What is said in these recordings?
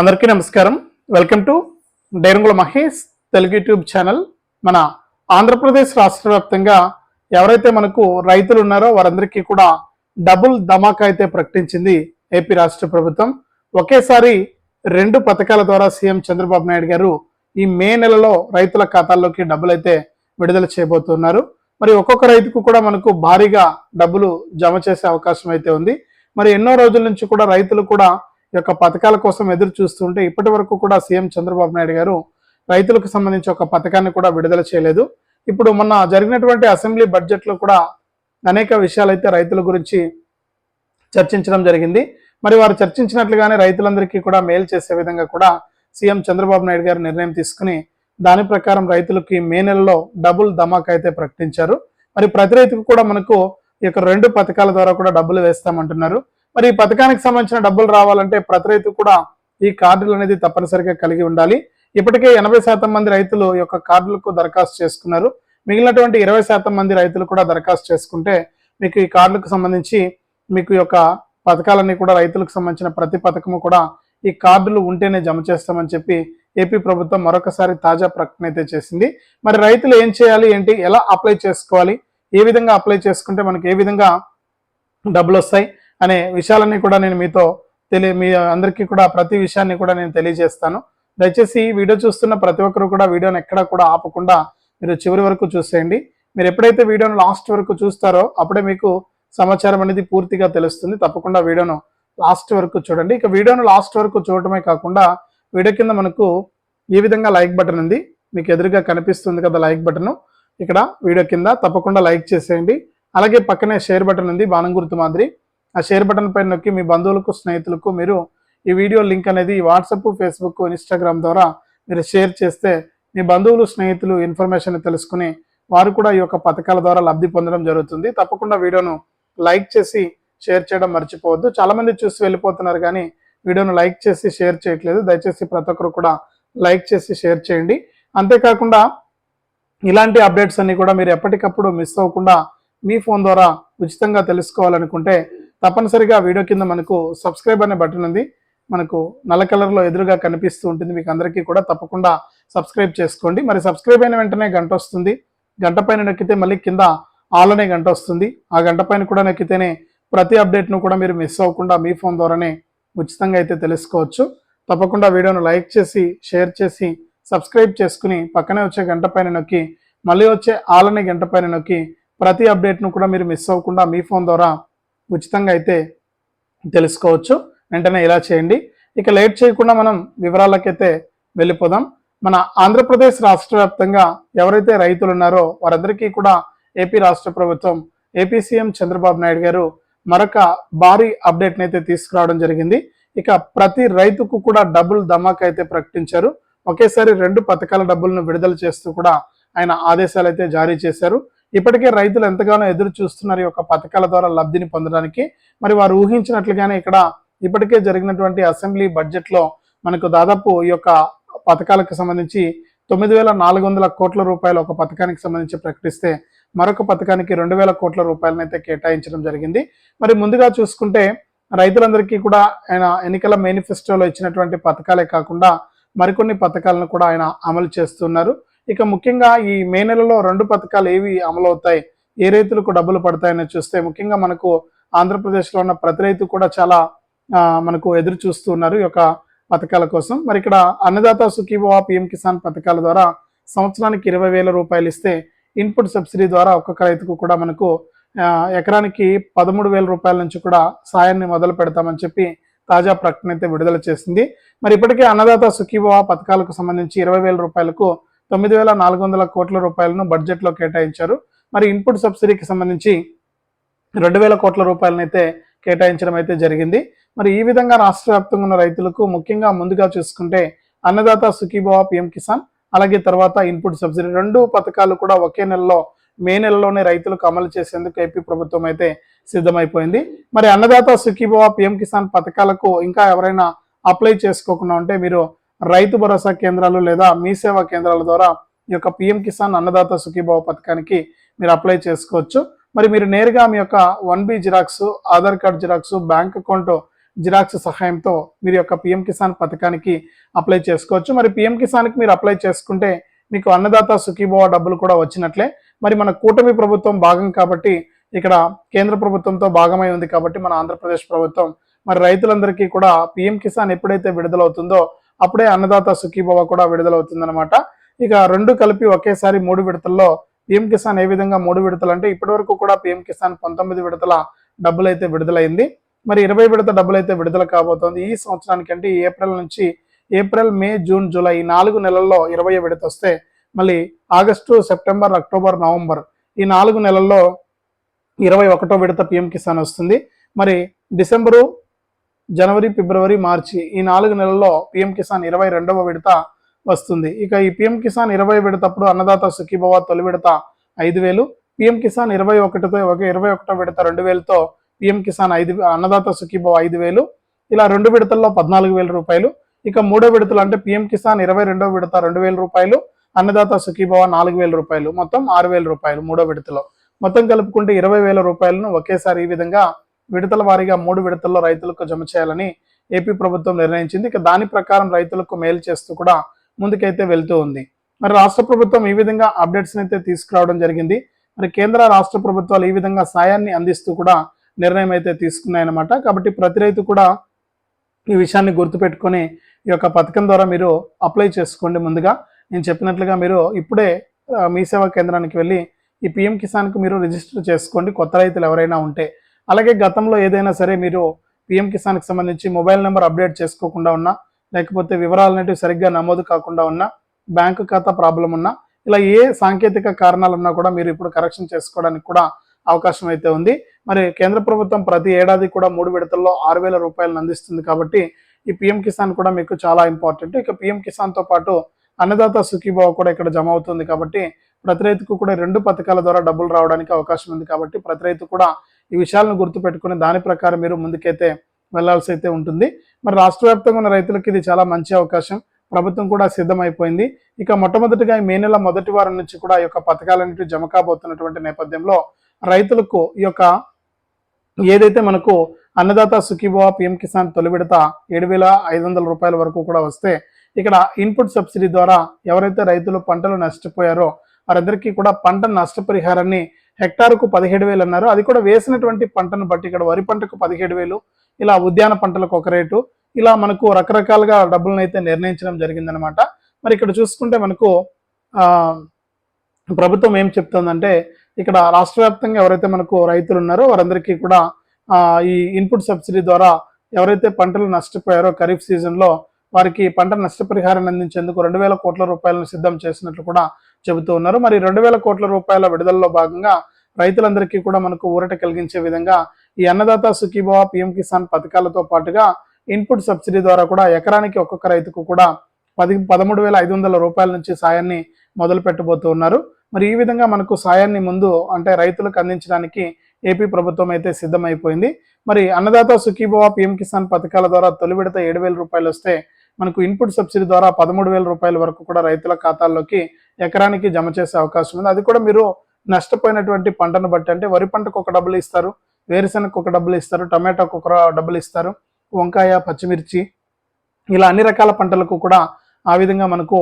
అందరికీ నమస్కారం. Welcome to డైరంగుల మహేష్ తెలుగు యూట్యూబ్ ఛానల్. మన ఆంధ్రప్రదేశ్ రాష్ట్ర వ్యాప్తంగా ఎవరైతే మనకు రైతులు ఉన్నారో వారందరికీ కూడా డబుల్ ధమాకా అయితే ప్రకటించింది ఏపీ రాష్ట్ర ప్రభుత్వం. ఒకేసారి రెండు పథకాల ద్వారా సీఎం చంద్రబాబు నాయుడు గారు ఈ మే నెలలో రైతుల ఖాతాల్లోకి డబ్బులు అయితే విడుదల చేయబోతున్నారు. మరి ఒక్కొక్క రైతుకు కూడా మనకు భారీగా డబ్బులు జమ చేసే అవకాశం అయితే ఉంది. మరి ఎన్నో రోజుల నుంచి కూడా రైతులు కూడా యొక్క పథకాల కోసం ఎదురు చూస్తుంటే ఇప్పటి వరకు కూడా సీఎం చంద్రబాబు నాయుడు గారు రైతులకు సంబంధించి ఒక పథకాన్ని కూడా విడుదల చేయలేదు. ఇప్పుడు మొన్న జరిగినటువంటి అసెంబ్లీ బడ్జెట్లో కూడా అనేక విషయాలు అయితే రైతుల గురించి చర్చించడం జరిగింది. మరి వారు చర్చించినట్లుగానే రైతులందరికీ కూడా మేలు చేసే విధంగా కూడా సీఎం చంద్రబాబు నాయుడు గారు నిర్ణయం తీసుకుని దాని ప్రకారం రైతులకి మే నెలలో డబుల్ ధమాకా అయితే ప్రకటించారు. మరి ప్రతి రైతుకు కూడా మనకు ఈ యొక్క రెండు పథకాల ద్వారా కూడా డబ్బులు వేస్తామంటున్నారు. మరి ఈ పథకానికి సంబంధించిన డబ్బులు రావాలంటే ప్రతి రైతు కూడా ఈ కార్డులు అనేది తప్పనిసరిగా కలిగి ఉండాలి. ఇప్పటికే ఎనభై శాతం మంది రైతులు ఈ యొక్క కార్డులకు దరఖాస్తు చేసుకున్నారు. మిగిలినటువంటి ఇరవై శాతం మంది రైతులు కూడా దరఖాస్తు చేసుకుంటే మీకు ఈ కార్డులకు సంబంధించి మీకు యొక్క పథకాలన్నీ కూడా రైతులకు సంబంధించిన ప్రతి పథకము కూడా ఈ కార్డులు ఉంటేనే జమ చేస్తామని చెప్పి ఏపీ ప్రభుత్వం మరొకసారి తాజా ప్రకటన అయితే చేసింది. మరి రైతులు ఏం చేయాలి ఏంటి ఎలా అప్లై చేసుకోవాలి ఏ విధంగా అప్లై చేసుకుంటే మనకి ఏ విధంగా డబ్బులు వస్తాయి అనే విషయాలన్నీ కూడా నేను మీతో తెలియ మీ అందరికీ కూడా ప్రతి విషయాన్ని కూడా నేను తెలియజేస్తాను. దయచేసి ఈ వీడియో చూస్తున్న ప్రతి ఒక్కరు కూడా వీడియోని ఎక్కడా కూడా ఆపకుండా మీరు చివరి వరకు చూసేయండి. మీరు ఎప్పుడైతే వీడియోను లాస్ట్ వరకు చూస్తారో అప్పుడే మీకు సమాచారం అనేది పూర్తిగా తెలుస్తుంది. తప్పకుండా వీడియోను లాస్ట్ వరకు చూడండి. ఇక వీడియోను లాస్ట్ వరకు చూడటమే కాకుండా వీడియో కింద మనకు ఈ విధంగా లైక్ బటన్ ఉంది. మీకు ఎదురుగా కనిపిస్తుంది కదా లైక్ బటను. ఇక్కడ వీడియో కింద తప్పకుండా లైక్ చేసేయండి. అలాగే పక్కనే షేర్ బటన్ ఉంది. బాణం గుర్తు మాదిరి. ఆ షేర్ బటన్ పైన నొక్కి మీ బంధువులకు స్నేహితులకు మీరు ఈ వీడియో లింక్ అనేది వాట్సాప్ ఫేస్బుక్ ఇన్స్టాగ్రామ్ ద్వారా మీరు షేర్ చేస్తే మీ బంధువులు స్నేహితులు ఇన్ఫర్మేషన్ తెలుసుకుని వారు కూడా ఈ యొక్క పథకాల ద్వారా లబ్ధి పొందడం జరుగుతుంది. తప్పకుండా వీడియోను లైక్ చేసి షేర్ చేయడం మర్చిపోవద్దు. చాలామంది చూసి వెళ్ళిపోతున్నారు కానీ వీడియోను లైక్ చేసి షేర్ చేయట్లేదు. దయచేసి ప్రతి ఒక్కరు కూడా లైక్ చేసి షేర్ చేయండి. అంతేకాకుండా ఇలాంటి అప్డేట్స్ అన్ని కూడా మీరు ఎప్పటికప్పుడు మిస్ అవ్వకుండా మీ ఫోన్ ద్వారా ఉచితంగా తెలుసుకోవాలనుకుంటే తప్పనిసరిగా వీడియో కింద మనకు సబ్స్క్రైబ్ అనే బటన్ ఉంది. మనకు నల్ల కలర్లో ఎదురుగా కనిపిస్తూ ఉంటుంది. మీకు అందరికీ కూడా తప్పకుండా సబ్స్క్రైబ్ చేసుకోండి. మరి సబ్స్క్రైబ్ అయిన వెంటనే గంట వస్తుంది. గంట పైన నొక్కితే మళ్ళీ కింద ఆల్ అనే గంట వస్తుంది. ఆ గంట పైన కూడా నొక్కితేనే ప్రతి అప్డేట్ను కూడా మీరు మిస్ అవ్వకుండా మీ ఫోన్ ద్వారానే ఉచితంగా అయితే తెలుసుకోవచ్చు. తప్పకుండా వీడియోను లైక్ చేసి షేర్ చేసి సబ్స్క్రైబ్ చేసుకుని పక్కనే వచ్చే గంట పైన నొక్కి మళ్ళీ వచ్చే ఆల్ అనే గంట పైన నొక్కి ప్రతి అప్డేట్ను కూడా మీరు మిస్ అవ్వకుండా మీ ఫోన్ ద్వారా ఉచితంగా అయితే తెలుసుకోవచ్చు. వెంటనే ఇలా చేయండి. ఇక లేట్ చేయకుండా మనం వివరాలకైతే వెళ్ళిపోదాం. మన ఆంధ్రప్రదేశ్ రాష్ట్ర వ్యాప్తంగా ఎవరైతే రైతులు ఉన్నారో వారందరికీ కూడా ఏపీ రాష్ట్ర ప్రభుత్వం ఏపీ సీఎం చంద్రబాబు నాయుడు గారు మరొక భారీ అప్డేట్ని అయితే తీసుకురావడం జరిగింది. ఇక ప్రతి రైతుకు కూడా డబ్బులు ధమాకా అయితే ప్రకటించారు. ఒకేసారి రెండు పథకాల డబ్బులను విడుదల చేస్తూ కూడా ఆయన ఆదేశాలు అయితే జారీ చేశారు. ఇప్పటికే రైతులు ఎంతగానో ఎదురు చూస్తున్నారు ఈ యొక్క పథకాల ద్వారా లబ్ధిని పొందడానికి. మరి వారు ఊహించినట్లుగానే ఇక్కడ ఇప్పటికే జరిగినటువంటి అసెంబ్లీ బడ్జెట్లో మనకు దాదాపు ఈ యొక్క పథకాలకు సంబంధించి తొమ్మిది వేల నాలుగు వందల కోట్ల రూపాయలు ఒక పథకానికి సంబంధించి ప్రకటిస్తే మరొక పథకానికి రెండు వేల కోట్ల రూపాయలను అయితే కేటాయించడం జరిగింది. మరి ముందుగా చూసుకుంటే రైతులందరికీ కూడా ఆయన ఎన్నికల మేనిఫెస్టోలో ఇచ్చినటువంటి పథకాలే కాకుండా మరికొన్ని పథకాలను కూడా ఆయన అమలు చేస్తున్నారు. ఇక ముఖ్యంగా ఈ మే నెలలో రెండు పథకాలు ఏవి అమలవుతాయి ఏ రైతులకు డబ్బులు పడతాయని చూస్తే ముఖ్యంగా మనకు ఆంధ్రప్రదేశ్లో ఉన్న ప్రతి రైతు కూడా చాలా మనకు ఎదురు చూస్తూ ఉన్నారు ఈ యొక్క పథకాల కోసం. మరి ఇక్కడ అన్నదాత సుఖీభవ పిఎం కిసాన్ పథకాల ద్వారా సంవత్సరానికి ఇరవై వేల రూపాయలు ఇస్తే ఇన్పుట్ సబ్సిడీ ద్వారా ఒక్కొక్క రైతుకు కూడా మనకు ఎకరానికి పదమూడు వేల రూపాయల నుంచి కూడా సాయాన్ని మొదలు పెడతామని చెప్పి తాజా ప్రకటన అయితే విడుదల చేసింది. మరి ఇప్పటికే అన్నదాత సుఖీభవ పథకాలకు సంబంధించి ఇరవై వేల రూపాయలకు తొమ్మిది వేల నాలుగు వందల కోట్ల రూపాయలను బడ్జెట్లో కేటాయించారు. మరి ఇన్పుట్ సబ్సిడీకి సంబంధించి రెండు వేల కోట్ల రూపాయలనైతే కేటాయించడం అయితే జరిగింది. మరి ఈ విధంగా రాష్ట్ర వ్యాప్తంగా ఉన్న రైతులకు ముఖ్యంగా ముందుగా చూసుకుంటే అన్నదాత సుఖీభవ పిఎం కిసాన్ అలాగే తర్వాత ఇన్పుట్ సబ్సిడీ రెండు పథకాలు కూడా ఒకే నెలలో మే నెలలోనే రైతులకు అమలు చేసేందుకు ఏపీ ప్రభుత్వం అయితే సిద్ధమైపోయింది. మరి అన్నదాత సుఖీభవ పిఎం కిసాన్ పథకాలకు ఇంకా ఎవరైనా అప్లై చేసుకోకుండా ఉంటే మీరు రైతు భరోసా కేంద్రాలు లేదా మీ సేవా కేంద్రాల ద్వారా ఈ యొక్క పిఎం కిసాన్ అన్నదాత సుఖీభావ పథకానికి మీరు అప్లై చేసుకోవచ్చు. మరి మీరు నేరుగా మీ యొక్క one B xerox Aadhaar card xerox bank account xerox సహాయంతో మీరు యొక్క పిఎం కిసాన్ పథకానికి అప్లై చేసుకోవచ్చు. మరి పిఎం కిసాన్కి మీరు అప్లై చేసుకుంటే మీకు అన్నదాత సుఖీభవ డబ్బులు కూడా వచ్చినట్లే. మరి మన కూటమి ప్రభుత్వం భాగం కాబట్టి ఇక్కడ కేంద్ర ప్రభుత్వంతో భాగమై ఉంది కాబట్టి మన ఆంధ్రప్రదేశ్ ప్రభుత్వం మరి రైతులందరికీ కూడా పిఎం కిసాన్ ఎప్పుడైతే విడుదలవుతుందో అప్పుడే అన్నదాత సుఖీభవ కూడా విడుదలవుతుందనమాట ఇక రెండు కలిపి ఒకేసారి మూడు విడతల్లో పిఎం కిసాన్ ఏ విధంగా మూడు విడతలు అంటే ఇప్పటివరకు కూడా పిఎం కిసాన్ పంతొమ్మిది విడతల డబ్బులు అయితే విడుదలైంది. మరి ఇరవై విడత డబ్బులు అయితే విడుదల కాబోతోంది. ఈ సంవత్సరానికి అంటే ఏప్రిల్ నుంచి ఏప్రిల్ మే జూన్ జూలై ఈ నాలుగు నెలల్లో ఇరవై విడత వస్తే మళ్ళీ ఆగస్టు సెప్టెంబర్ అక్టోబర్ నవంబర్ ఈ నాలుగు నెలల్లో ఇరవై ఒకటో విడత పిఎం కిసాన్ వస్తుంది. మరి డిసెంబరు జనవరి ఫిబ్రవరి మార్చి ఈ నాలుగు నెలల్లో పిఎం కిసాన్ ఇరవై రెండవ విడత వస్తుంది. ఇక ఈ పిఎం కిసాన్ ఇరవై విడతప్పుడు అన్నదాత సుఖీభవ తొలి విడత ఐదు వేలు పిఎం కిసాన్ ఇరవై ఒకటితో ఒక ఇరవై ఒకటో విడత రెండు వేలతో పిఎం కిసాన్ ఐదు అన్నదాత సుఖీభవ ఐదు వేలు ఇలా రెండు విడతల్లో పద్నాలుగు వేల రూపాయలు. ఇక మూడో విడతలు అంటే పిఎం కిసాన్ ఇరవై రెండో విడత రెండు వేల రూపాయలు అన్నదాత సుఖీభవ నాలుగు వేల రూపాయలు మొత్తం ఆరు వేల రూపాయలు మూడో విడతలో. మొత్తం కలుపుకుంటే ఇరవై వేల రూపాయలను ఒకేసారి ఈ విధంగా విడతల వారీగా మూడు విడతల్లో రైతులకు జమ చేయాలని ఏపీ ప్రభుత్వం నిర్ణయించింది. ఇక దాని ప్రకారం రైతులకు మేలు చేస్తూ కూడా ముందుకైతే వెళ్తూ ఉంది. మరి రాష్ట్ర ప్రభుత్వం ఈ విధంగా అప్డేట్స్ అయితే తీసుకురావడం జరిగింది. మరి కేంద్ర రాష్ట్ర ప్రభుత్వాలు ఈ విధంగా సాయాన్ని అందిస్తూ కూడా నిర్ణయం అయితే తీసుకున్నాయన్నమాట. కాబట్టి ప్రతి రైతు కూడా ఈ విషయాన్ని గుర్తుపెట్టుకొని ఈ యొక్క పథకం ద్వారా మీరు అప్లై చేసుకోండి ముందుగా. నేను చెప్పినట్లుగా మీరు ఇప్పుడే మీ సేవా కేంద్రానికి వెళ్ళి ఈ పిఎం కిసాన్కు మీరు రిజిస్టర్ చేసుకోండి. కొత్త రైతులు ఎవరైనా ఉంటే అలాగే గతంలో ఏదైనా సరే మీరు పిఎం కిసాన్కి సంబంధించి మొబైల్ నెంబర్ అప్డేట్ చేసుకోకుండా ఉన్నా లేకపోతే వివరాలు అనేటివి సరిగ్గా నమోదు కాకుండా ఉన్నా బ్యాంకు ఖాతా ప్రాబ్లం ఉన్నా ఇలా ఏ సాంకేతిక కారణాలు ఉన్నా కూడా మీరు ఇప్పుడు కరెక్షన్ చేసుకోవడానికి కూడా అవకాశం అయితే ఉంది. మరి కేంద్ర ప్రభుత్వం ప్రతి ఏడాది కూడా మూడు విడతల్లో ఆరు వేల రూపాయలను అందిస్తుంది కాబట్టి ఈ పిఎం కిసాన్ కూడా మీకు చాలా ఇంపార్టెంట్. ఇక పిఎం కిసాన్తో పాటు అన్నదాత సుఖీభావ కూడా ఇక్కడ జమ అవుతుంది కాబట్టి ప్రతి రైతుకు కూడా రెండు పథకాల ద్వారా డబ్బులు రావడానికి అవకాశం ఉంది కాబట్టి ప్రతి రైతు కూడా ఈ విషయాలను గుర్తుపెట్టుకుని దాని ప్రకారం మీరు ముందుకైతే వెళ్ళాల్సి అయితే ఉంటుంది. మరి రాష్ట్ర వ్యాప్తంగా ఉన్న రైతులకు ఇది చాలా మంచి అవకాశం. ప్రభుత్వం కూడా సిద్ధమైపోయింది. ఇక మొట్టమొదటిగా ఈ మే నెల మొదటి వారం నుంచి కూడా ఈ యొక్క పథకాలన్నిటి జమ కాబోతున్నటువంటి నేపథ్యంలో రైతులకు ఈ యొక్క ఏదైతే మనకు అన్నదాత సుఖీభవ పిఎం కిసాన్ తొలి విడత ఏడు వేల ఐదు వందల రూపాయల వరకు కూడా వస్తే ఇక్కడ ఇన్పుట్ సబ్సిడీ ద్వారా ఎవరైతే రైతులు పంటలు నష్టపోయారో వారందరికీ కూడా పంట నష్టపరిహారాన్ని హెక్టార్కు పదిహేడు వేలు అన్నారు. అది కూడా వేసినటువంటి పంటను బట్టి ఇక్కడ వరి పంటకు పదిహేడు వేలు ఇలా ఉద్యాన పంటలకు ఒక రేటు. ఇలా మనకు రకరకాలుగా డబ్బులను అయితే నిర్ణయించడం జరిగిందనమాట మరి ఇక్కడ చూసుకుంటే మనకు ప్రభుత్వం ఏం చెప్తుందంటే ఇక్కడ రాష్ట్ర వ్యాప్తంగా ఎవరైతే మనకు రైతులు ఉన్నారో వారందరికీ కూడా ఈ ఇన్పుట్ సబ్సిడీ ద్వారా ఎవరైతే పంటలు నష్టపోయారో ఖరీఫ్ సీజన్లో వారికి పంట నష్టపరిహారాన్ని అందించేందుకు రెండు వేల కోట్ల రూపాయలను సిద్ధం చేసినట్లు కూడా చెబుతూ ఉన్నారు. మరి రెండు వేల కోట్ల రూపాయల విడుదలలో భాగంగా రైతులందరికీ కూడా మనకు ఊరట కలిగించే విధంగా ఈ అన్నదాత సుఖీభవ పిఎం కిసాన్ పథకాలతో పాటుగా ఇన్పుట్ సబ్సిడీ ద్వారా కూడా ఎకరానికి ఒక్కొక్క రైతుకు కూడా పది పదమూడు వేల ఐదు వందల రూపాయల నుంచి సాయాన్ని మొదలు పెట్టబోతూ ఉన్నారు. మరి ఈ విధంగా మనకు సాయాన్ని ముందు అంటే రైతులకు అందించడానికి ఏపీ ప్రభుత్వం అయితే సిద్ధమైపోయింది. మరి అన్నదాత సుఖీభవ పిఎం కిసాన్ పథకాల ద్వారా తొలి విడత ఏడు వేల రూపాయలు వస్తే మనకు ఇన్పుట్ సబ్సిడీ ద్వారా పదమూడు వేల రూపాయల వరకు కూడా రైతుల ఖాతాల్లోకి ఎకరానికి జమ చేసే అవకాశం ఉంది. అది కూడా మీరు నష్టపోయినటువంటి పంటను బట్టి అంటే వరి పంటకు ఒక డబ్బులు ఇస్తారు వేరుశెనగకు ఒక డబ్బులు ఇస్తారు టమాటాకు ఒక డబ్బులు ఇస్తారు వంకాయ పచ్చిమిర్చి ఇలా అన్ని రకాల పంటలకు కూడా ఆ విధంగా మనకు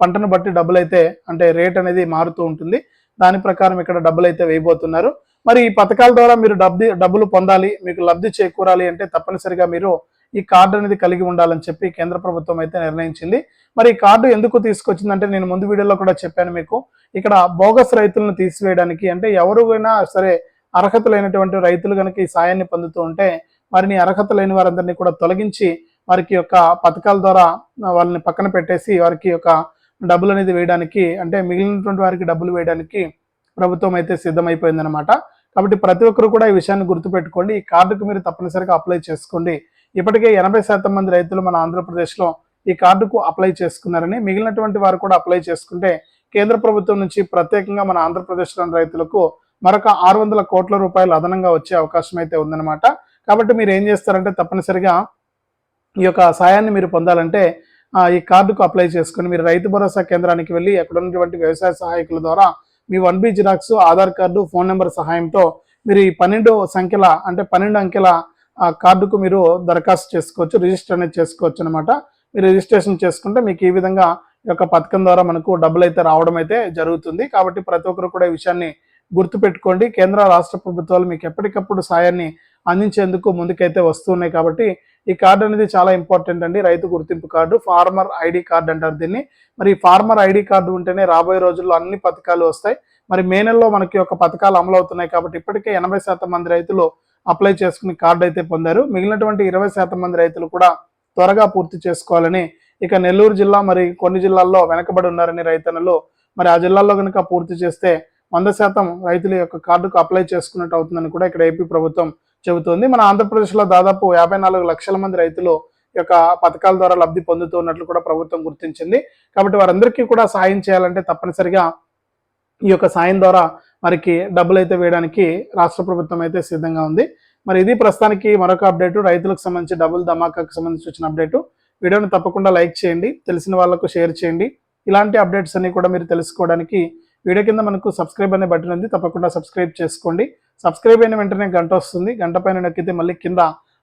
పంటను బట్టి డబ్బులు అయితే అంటే రేట్ అనేది మారుతూ ఉంటుంది. దాని ప్రకారం ఇక్కడ డబ్బులు అయితే వేయబోతున్నారు. మరి ఈ పథకాల ద్వారా మీరు డబ్బు డబ్బులు పొందాలి మీకు లబ్ధి చేకూరాలి అంటే తప్పనిసరిగా మీరు ఈ కార్డు అనేది కలిగి ఉండాలని చెప్పి కేంద్ర ప్రభుత్వం అయితే నిర్ణయించింది. మరి ఈ కార్డు ఎందుకు తీసుకొచ్చిందంటే నేను ముందు వీడియోలో కూడా చెప్పాను మీకు. ఇక్కడ బోగస్ రైతులను తీసివేయడానికి అంటే ఎవరైనా సరే అర్హత లేనటువంటి రైతులు కనుక ఈ సాయాన్ని పొందుతూ ఉంటే వారిని అర్హత లేని వారందరినీ కూడా తొలగించి వారికి యొక్క పథకాల ద్వారా వాళ్ళని పక్కన పెట్టేసి వారికి యొక్క డబ్బులు అనేది వేయడానికి అంటే మిగిలినటువంటి వారికి డబ్బులు వేయడానికి ప్రభుత్వం అయితే సిద్ధమైపోయిందనమాట కాబట్టి ప్రతి ఒక్కరు కూడా ఈ విషయాన్ని గుర్తుపెట్టుకోండి. ఈ కార్డుకు మీరు తప్పనిసరిగా అప్లై చేసుకోండి. ఇప్పటికే ఎనభై శాతం మంది రైతులు మన ఆంధ్రప్రదేశ్లో ఈ కార్డుకు అప్లై చేసుకున్నారని మిగిలినటువంటి వారు కూడా అప్లై చేసుకుంటే కేంద్ర ప్రభుత్వం నుంచి ప్రత్యేకంగా మన ఆంధ్రప్రదేశ్లోని రైతులకు మరొక ఆరు వందల కోట్ల రూపాయలు అదనంగా వచ్చే అవకాశం అయితే ఉందన్నమాట. కాబట్టి మీరు ఏం చేస్తారంటే తప్పనిసరిగా ఈ యొక్క సాయాన్ని మీరు పొందాలంటే ఈ కార్డుకు అప్లై చేసుకుని మీరు రైతు భరోసా కేంద్రానికి వెళ్ళి అక్కడ ఉన్నటువంటి వ్యవసాయ సహాయకుల ద్వారా మీ one B xerox Aadhaar card phone number సహాయంతో మీరు ఈ పన్నెండు సంఖ్యల అంటే పన్నెండు అంకెల ఆ కార్డుకు మీరు దరఖాస్తు చేసుకోవచ్చు రిజిస్టర్ అనేది చేసుకోవచ్చు అనమాట మీరు రిజిస్ట్రేషన్ చేసుకుంటే మీకు ఈ విధంగా ఈ యొక్క పథకం ద్వారా మనకు డబ్బులు అయితే రావడం అయితే జరుగుతుంది. కాబట్టి ప్రతి ఒక్కరు కూడా ఈ విషయాన్ని గుర్తుపెట్టుకోండి. కేంద్ర రాష్ట్ర ప్రభుత్వాలు మీకు ఎప్పటికప్పుడు సాయాన్ని అందించేందుకు ముందుకైతే వస్తున్నాయి కాబట్టి ఈ కార్డు అనేది చాలా ఇంపార్టెంట్ అండి. రైతు గుర్తింపు కార్డు ఫార్మర్ ఐడి కార్డు అంటారు దీన్ని. మరి ఫార్మర్ ఐడి కార్డు ఉంటేనే రాబోయే రోజుల్లో అన్ని పథకాలు వస్తాయి. మరి మే నెలలో మనకి ఒక పథకాలు అమలు అవుతున్నాయి కాబట్టి ఇప్పటికే ఎనభై శాతం మంది రైతులు అప్లై చేసుకుని కార్డు అయితే పొందారు. మిగిలినటువంటి ఇరవై శాతం మంది రైతులు కూడా త్వరగా పూర్తి చేసుకోవాలని ఇక నెల్లూరు జిల్లా మరి కొన్ని జిల్లాల్లో వెనకబడి ఉన్నారని రైతన్నలు మరి ఆ జిల్లాల్లో కనుక పూర్తి చేస్తే వంద శాతం రైతుల యొక్క కార్డుకు అప్లై చేసుకున్నట్టు అవుతుందని కూడా ఇక్కడ ఏపీ ప్రభుత్వం చెబుతోంది. మన ఆంధ్రప్రదేశ్లో దాదాపు యాభై నాలుగు లక్షల మంది రైతులు ఈ యొక్క పథకాల ద్వారా లబ్ధి పొందుతున్నట్లు కూడా ప్రభుత్వం గుర్తించింది. కాబట్టి వారందరికీ కూడా సాయం చేయాలంటే తప్పనిసరిగా ఈ యొక్క సాయం ద్వారా మరికి డబ్బులు అయితే వేయడానికి రాష్ట్ర ప్రభుత్వం అయితే సిద్ధంగా ఉంది. మరి ఇది ప్రస్తుతానికి మరొక అప్డేటు. రైతులకు సంబంధించి డబుల్ ధమాకాకు సంబంధించి వచ్చిన అప్డేటు. వీడియోని తప్పకుండా లైక్ చేయండి. తెలిసిన వాళ్ళకు షేర్ చేయండి. ఇలాంటి అప్డేట్స్ అన్ని కూడా మీరు తెలుసుకోవడానికి వీడియో కింద మనకు సబ్స్క్రైబ్ అనే బటన్ ఉంది. తప్పకుండా సబ్స్క్రైబ్ చేసుకోండి. సబ్స్క్రైబ్ అయిన వెంటనే గంట వస్తుంది. గంట పైన నొక్కితే మళ్ళీ కింద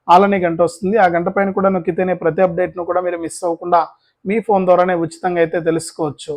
ఆల్ అనే గంట వస్తుంది. ఆ గంట పైన కూడా నొక్కితేనే ప్రతి అప్డేట్ను కూడా మీరు మిస్ అవ్వకుండా మీ ఫోన్ ద్వారానే ఉచితంగా అయితే తెలుసుకోవచ్చు.